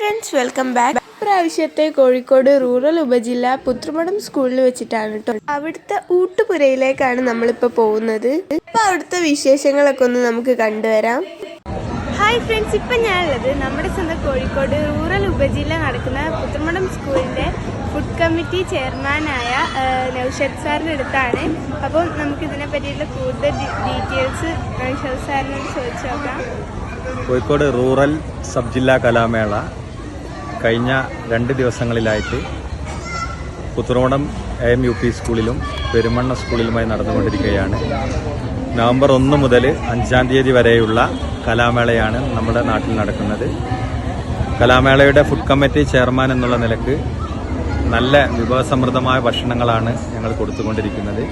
Friends welcome back പ്രാവശ്യത്തെ Kozhikode rural ഉപജില്ല പുത്രമടം സ്കൂളിൽ വെച്ചിട്ടാണ് കേട്ടോ അവിടുത്തെ ഊട്ടുപുരയിലേക്കാണ് നമ്മളിപ്പോൾ പോകുന്നത്. ഇപ്പൊ അവിടുത്തെ വിശേഷങ്ങളൊക്കെ ഒന്ന് നമുക്ക് കണ്ടുവരാം. ഹായ് ഫ്രണ്ട്സ് ഇപ്പം ഞാനുള്ളത് നമ്മുടെ സ്വന്തം കോഴിക്കോട് റൂറൽ ഉപജില്ല നടക്കുന്ന പുത്രമടം സ്കൂളിന്റെ ഫുഡ് കമ്മിറ്റി ചെയർമാനായ നൌഷദ് നൗഷദ് സാറിന്റെ അടുത്താണ്. അപ്പോൾ നമുക്ക് ഇതിനെ പറ്റിയിട്ടുള്ള കൂടുതൽ ഡീറ്റെയിൽസ് നൗഷദ് സാറിനോട് ചോദിച്ചു നോക്കാം. കോഴിക്കോട് റൂറൽ സബ് ജില്ലാ കലാമേള. കഴിഞ്ഞ രണ്ട് ദിവസങ്ങളിലായിട്ട് Puthurodam A M U P സ്കൂളിലും പെരുമണ്ണ സ്കൂളിലുമായി നടന്നുകൊണ്ടിരിക്കുകയാണ്. നവംബർ ഒന്ന് മുതൽ അഞ്ചാം തീയതി വരെയുള്ള കലാമേളയാണ് നമ്മുടെ നാട്ടിൽ നടക്കുന്നത്. കലാമേളയുടെ ഫുഡ് കമ്മിറ്റി ചെയർമാൻ എന്നുള്ള നിലയ്ക്ക് നല്ല വിഭവസമൃദ്ധമായ ഭക്ഷണങ്ങളാണ് ഞങ്ങൾ കൊടുത്തുകൊണ്ടിരിക്കുന്നത്.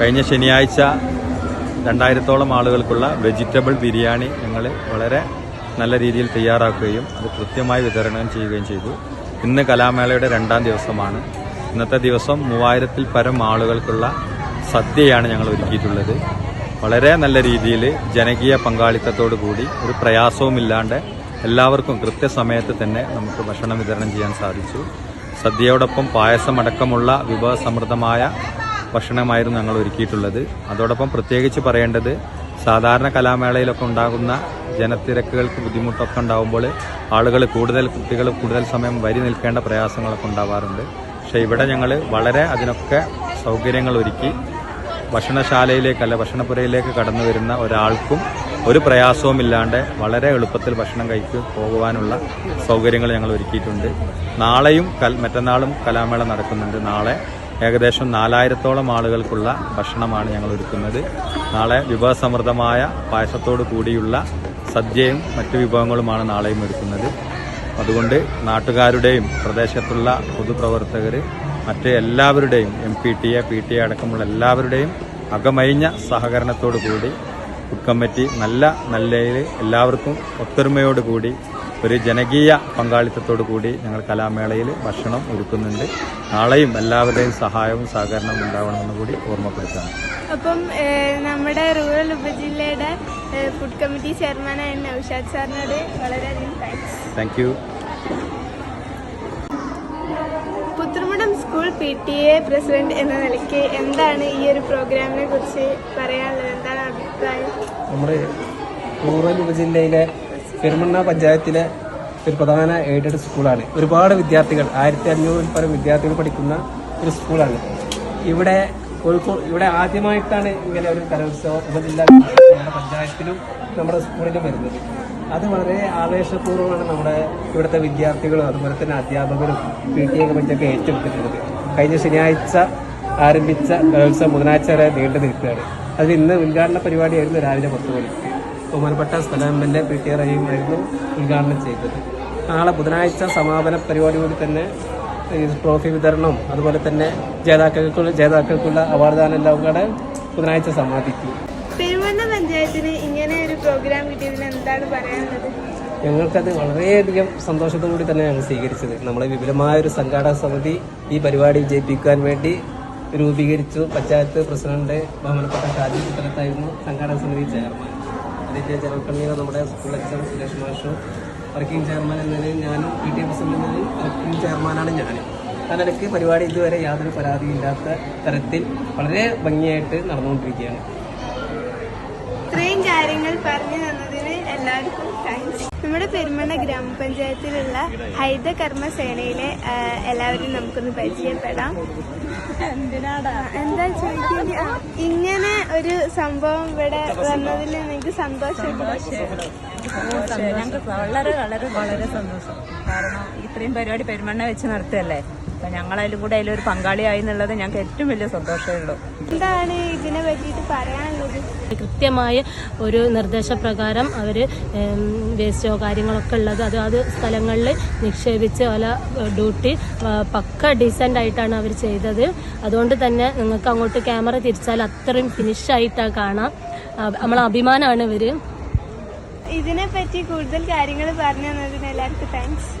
കഴിഞ്ഞ ശനിയാഴ്ച രണ്ടായിരത്തോളം ആളുകൾക്കുള്ള വെജിറ്റബിൾ ബിരിയാണി ഞങ്ങൾ വളരെ നല്ല രീതിയിൽ തയ്യാറാക്കുകയും അത് കൃത്യമായി വിതരണം ചെയ്യുകയും ചെയ്തു. ഇന്ന് കലാമേളയുടെ രണ്ടാം ദിവസമാണ്. ഇന്നത്തെ ദിവസം മൂവായിരത്തിൽ പരം ആളുകൾക്കുള്ള സദ്യയാണ് ഞങ്ങൾ ഒരുക്കിയിട്ടുള്ളത്. വളരെ നല്ല രീതിയിൽ ജനകീയ പങ്കാളിത്തത്തോടു കൂടി ഒരു പ്രയാസവുമില്ലാണ്ട് എല്ലാവർക്കും കൃത്യസമയത്ത് തന്നെ നമുക്ക് ഭക്ഷണം വിതരണം ചെയ്യാൻ സാധിച്ചു. സദ്യയോടൊപ്പം പായസമടക്കമുള്ള വിഭവസമൃദ്ധമായ ഭക്ഷണമായിരുന്നു ഞങ്ങൾ ഒരുക്കിയിട്ടുള്ളത്. അതോടൊപ്പം പ്രത്യേകിച്ച് പറയേണ്ടത് സാധാരണ കലാമേളയിലൊക്കെ ഉണ്ടാകുന്ന ജനത്തിരക്കുകൾക്ക് ബുദ്ധിമുട്ടൊക്കെ ഉണ്ടാകുമ്പോൾ ആളുകൾ കൂടുതൽ കുട്ടികൾ കൂടുതൽ സമയം വരി നിൽക്കേണ്ട പ്രയാസങ്ങളൊക്കെ ഉണ്ടാവാറുണ്ട്. പക്ഷേ ഇവിടെ ഞങ്ങൾ വളരെ അതിനൊക്കെ സൗകര്യങ്ങൾ ഒരുക്കി ഭക്ഷണശാലയിലേക്കല്ല ഭക്ഷണപ്പുരയിലേക്ക് കടന്നു വരുന്ന ഒരാൾക്കും ഒരു പ്രയാസവും ഇല്ലാണ്ട് വളരെ എളുപ്പത്തിൽ ഭക്ഷണം കഴിച്ച് പോകുവാനുള്ള സൗകര്യങ്ങൾ ഞങ്ങൾ ഒരുക്കിയിട്ടുണ്ട്. നാളെയും കൽ മറ്റന്നാളും കലാമേള നടക്കുന്നുണ്ട്. നാളെ ഏകദേശം നാലായിരത്തോളം ആളുകൾക്കുള്ള ഭക്ഷണമാണ് ഞങ്ങൾ ഒരുക്കുന്നത്. നാളെ വിഭവസമൃദ്ധമായ പായസത്തോടു കൂടിയുള്ള സദ്യയും മറ്റു വിഭവങ്ങളുമാണ് നാളെയും ഒരുക്കുന്നത്. അതുകൊണ്ട് നാട്ടുകാരുടെയും പ്രദേശത്തുള്ള പൊതുപ്രവർത്തകർ മറ്റ് എല്ലാവരുടെയും M P T A P T A അടക്കമുള്ള എല്ലാവരുടെയും അകമഴിഞ്ഞ സഹകരണത്തോടു കൂടി ഫുഡ് കമ്മിറ്റി നല്ല നിലയിൽ എല്ലാവർക്കും ഒത്തൊരുമയോട് കൂടി ഒരു ജനകീയ പങ്കാളിത്തത്തോടു കൂടി ഞങ്ങൾ കലാമേളയിൽ ഭക്ഷണം ഒരുക്കുന്നുണ്ട്. നാളെയും എല്ലാവരുടെയും സഹായവും സഹകരണവും ഉണ്ടാവണമെന്ന് കൂടി ഓർമ്മപ്പെടുത്താണ് അപ്പം നമ്മുടെ റൂറൽ ഉപജില്ലയുടെ ഫുഡ് കമ്മിറ്റി ചെയർമാനായ നൌഷാദ് സാറിനോട് വളരെയധികം thanks thank you Puthramudam school P T A president എന്ന നിലയ്ക്ക് എന്താണ് ഈ ഒരു പ്രോഗ്രാമിനെ കുറിച്ച് പറയാനുള്ളത്? എന്താണ് അഭിപ്രായം? നമ്മുടെ റൂറൽ ഉപജില്ലയിലെ പെരുമണ്ണ പഞ്ചായത്തിലെ ഒരു പ്രധാന എയ്ഡഡ് സ്കൂളാണ്. ഒരുപാട് വിദ്യാർത്ഥികൾ ആയിരത്തി അഞ്ഞൂറിൽ പരം വിദ്യാർത്ഥികൾ പഠിക്കുന്ന ഒരു സ്കൂളാണ്. ഇവിടെ കോഴിക്കോട് ഇവിടെ ആദ്യമായിട്ടാണ് ഇങ്ങനെ ഒരു കലോത്സവം ഉപജില്ലാ നമ്മുടെ പഞ്ചായത്തിലും നമ്മുടെ സ്കൂളിലും വരുന്നത്. അത് വളരെ ആവേശപൂർവമാണ് നമ്മുടെ ഇവിടുത്തെ വിദ്യാർത്ഥികളും അതുപോലെ തന്നെ അധ്യാപകരും പി ടി എ കമ്മിറ്റിയൊക്കെ ഏറ്റെടുത്തിട്ടുള്ളത്. കഴിഞ്ഞ ശനിയാഴ്ച ആരംഭിച്ച കലോത്സവം ബുധനാഴ്ച വരെ നീണ്ടു നിൽക്കുകയാണ്. അതിൽ ഇന്ന് ഉദ്ഘാടന പരിപാടിയായിരുന്നു രാവിലെ പത്ത് മണിക്ക്. ബഹുമാനപ്പെട്ട സ്ഥലം M L A P T റഹീമായിരുന്നു ഉദ്ഘാടനം ചെയ്തത്. നാളെ ബുധനാഴ്ച സമാപന പരിപാടിയോട് തന്നെ ഈ ട്രോഫി വിതരണം അതുപോലെ തന്നെ ജേതാക്കൾക്കുള്ള ജേതാക്കൾക്കുള്ള അവാർഡ് ദാനം എല്ലാം കൂടെ ബുധനാഴ്ച സമാപിക്കും. പെരുവണ്ണ പഞ്ചായത്തിന് ഇങ്ങനെ ഒരു പ്രോഗ്രാം കിട്ടിയതിന് എന്താണ് പറയാനുള്ളത്? ഞങ്ങൾക്കത് വളരെയധികം സന്തോഷത്തോടുകൂടി തന്നെ ഞങ്ങൾ സ്വീകരിച്ചത്. നമ്മളെ വിപുലമായ ഒരു സംഘാടക സമിതി ഈ പരിപാടി വിജയിപ്പിക്കാൻ വേണ്ടി രൂപീകരിച്ചു. പഞ്ചായത്ത് പ്രസിഡന്റ് ബഹുമാനപ്പെട്ട ഷാജി ചിത്രത്തായിരുന്നു സംഘാടക സമിതി ചെയർമാൻ. അതിന്റെ ജനറൽ കൺവീനർ നമ്മുടെ സ്കൂൾ എക്സാം സുരേഷ് മാഷും വർക്കിംഗ് ചെയർമാൻ എന്ന നിലയിൽ ഞാനും പി ടി എഫ് എസ് എന്ന നിലയിൽ വർക്കിംഗ് ചെയർമാനാണ് ഞാനും. കാരണം എനിക്ക് പരിപാടി ഇതുവരെ യാതൊരു പരാതിയില്ലാത്ത തരത്തിൽ വളരെ ഭംഗിയായിട്ട് നടന്നുകൊണ്ടിരിക്കുകയാണ്. ഇത്രയും കാര്യങ്ങൾ പറഞ്ഞു തന്നതിന് എല്ലാവർക്കും താങ്ക്സ് നമ്മുടെ പെരുമണ്ണ ഗ്രാമപഞ്ചായത്തിലുള്ള ഹൈദ കർമ്മ സേനയിലെ എല്ലാവരും നമുക്കൊന്ന് പരിചയപ്പെടാം. എന്താ ചോദിക്കുന്നത് ഇങ്ങനെ ഒരു സംഭവം ഇവിടെ വന്നതിൽ നിങ്ങൾക്ക് സന്തോഷം. ഞങ്ങൾക്ക് വളരെ വളരെ വളരെ സന്തോഷം. കാരണം ഇത്രയും പരിപാടി പെരുമണ്ണ വെച്ച് നടത്തുകയല്ലേ അപ്പൊ ഞങ്ങളതിലും കൂടെ അതിലൊരു പങ്കാളിയായി എന്നുള്ളത് ഞങ്ങൾക്ക് ഏറ്റവും വലിയ സന്തോഷമേ ഉള്ളൂ. എന്താണ് ഇതിനെ പറ്റിയിട്ട് പറയാനുള്ളത് കൃത്യമായ ഒരു നിർദ്ദേശപ്രകാരം അവർ വേസ്റ്റോ കാര്യങ്ങളൊക്കെ ഉള്ളത് അത് അത് സ്ഥലങ്ങളിൽ നിക്ഷേപിച്ച് പല ഡ്യൂട്ടി പക്ക ഡീസന്റ് ആയിട്ടാണ് അവർ ചെയ്തത് അതുകൊണ്ട് തന്നെ നിങ്ങൾക്ക് അങ്ങോട്ട് ക്യാമറ തിരിച്ചാൽ അത്രയും ഫിനിഷായിട്ടാണ് കാണാം നമ്മളെ അഭിമാനമാണ് ഇവർ ഇതിനെ പറ്റി കൂടുതൽ കാര്യങ്ങൾ പറഞ്ഞു തന്നതിന് എല്ലാവർക്കും താങ്ക്സ്